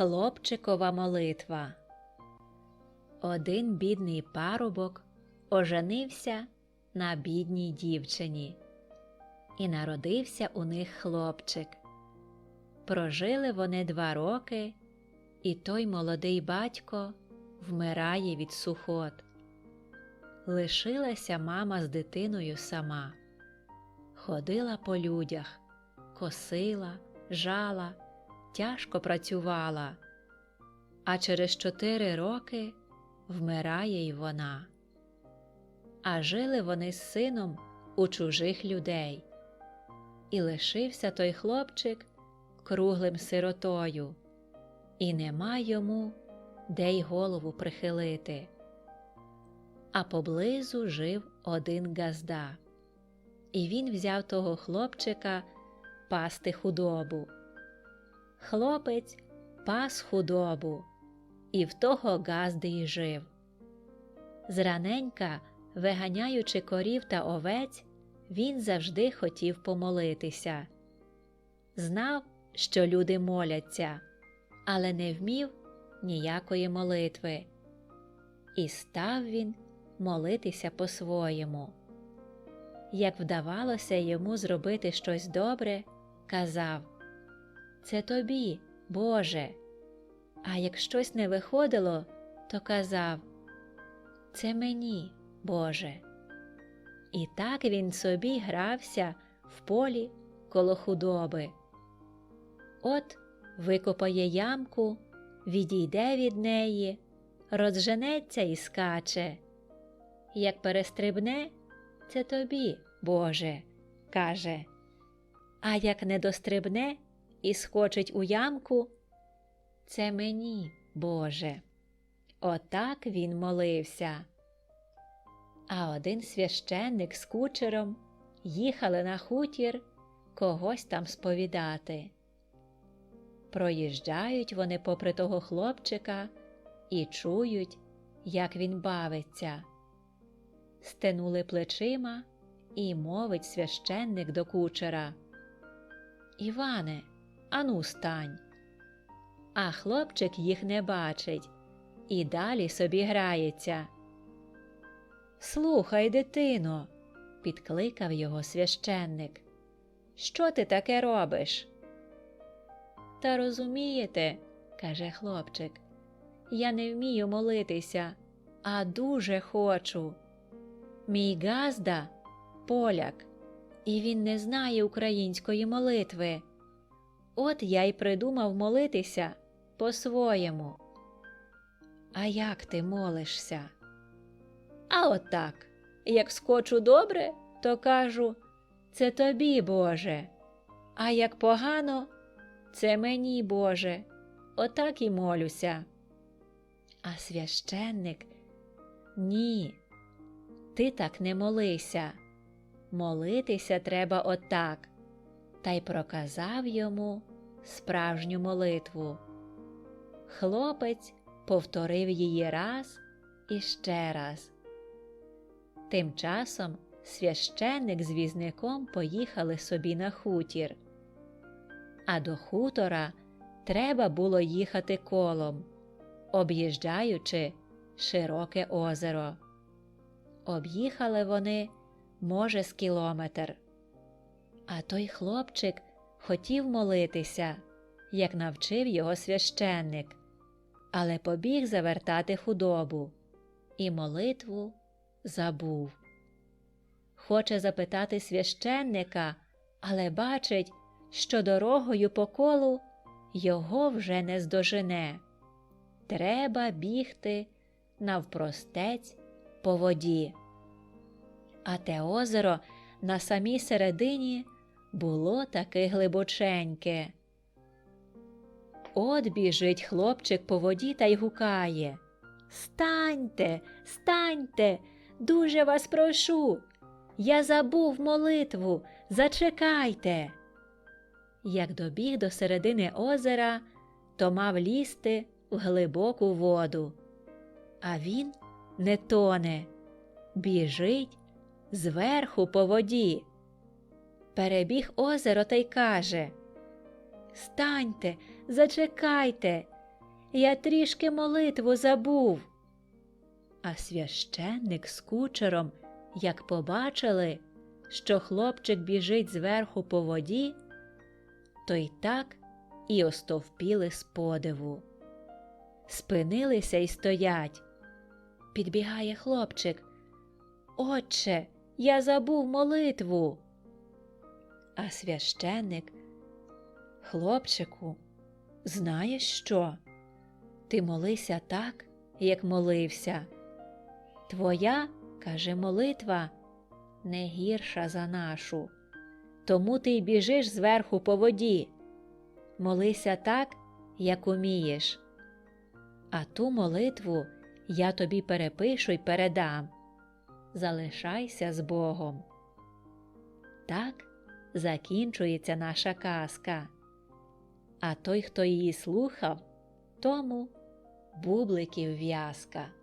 Хлопчикова молитва. Один бідний парубок оженився на бідній дівчині, і народився у них хлопчик. Прожили вони два роки, і той молодий батько вмирає від сухот. Лишилася мама з дитиною сама, ходила по людях, косила, жала, тяжко працювала, а через чотири роки вмирає й вона. А жили вони з сином у чужих людей, і лишився той хлопчик круглим сиротою, і нема йому де й голову прихилити. А поблизу жив один газда, і він взяв того хлопчика пасти худобу. Хлопець пас худобу, і в того газди й жив. Зраненька, виганяючи корів та овець, він завжди хотів помолитися. Знав, що люди моляться, але не вмів ніякої молитви. І став він молитися по-своєму. Як вдавалося йому зробити щось добре, казав Це тобі, Боже. А як щось не виходило, то казав Це мені, Боже. І так він собі грався в полі коло худоби. От викопає ямку, відійде від неї, розженеться і скаче. Як перестрибне, це тобі, Боже, каже. А як не дострибне і скочить у ямку, це мені, Боже. Отак він молився. А один священник з кучером їхали на хутір когось там сповідати. Проїжджають вони попри того хлопчика і чують, як він бавиться. Стенули плечима і мовить священник до кучера. Іване, ану стань. А хлопчик їх не бачить і далі собі грається. Слухай, дитино, підкликав його священник. Що ти таке робиш? Та розумієте, каже хлопчик, я не вмію молитися, а дуже хочу. Мій газда поляк, і він не знає української молитви. От я й придумав молитися по-своєму. А як ти молишся? А от так, як скочу добре, то кажу це тобі, Боже, а як погано, це мені, Боже, отак і молюся. А священник ні, ти так не молися. Молитися треба отак, та й проказав йому справжню молитву. Хлопець повторив її раз і ще раз. Тим часом священник з візником поїхали собі на хутір, а до хутора треба було їхати колом, об'їжджаючи широке озеро. Об'їхали вони, може, з кілометр. А той хлопчик хотів молитися, як навчив його священник, але побіг завертати худобу і молитву забув. Хоче запитати священника, але бачить, що дорогою по колу його вже не здожене. Треба бігти навпростець по воді. А те озеро на самій середині було таке глибоченьке. От біжить хлопчик по воді та й гукає Станьте, станьте, дуже вас прошу. Я забув молитву, зачекайте. Як добіг до середини озера, то мав лізти в глибоку воду. А він не тоне, біжить зверху по воді. Перебіг озеро та й каже Станьте, зачекайте, я трішки молитву забув. А священник з кучером, як побачили, що хлопчик біжить зверху по воді, то й так і остовпіли з подиву. Спинилися й стоять. Підбігає хлопчик. Отче, я забув молитву. А священник, хлопчику, знаєш що? Ти молися так, як молився. Твоя, каже молитва, не гірша за нашу. Тому ти й біжиш зверху по воді. Молися так, як умієш. А ту молитву я тобі перепишу й передам. Залишайся з Богом. Так закінчується наша казка. А той, хто її слухав, тому бубликів в'язка.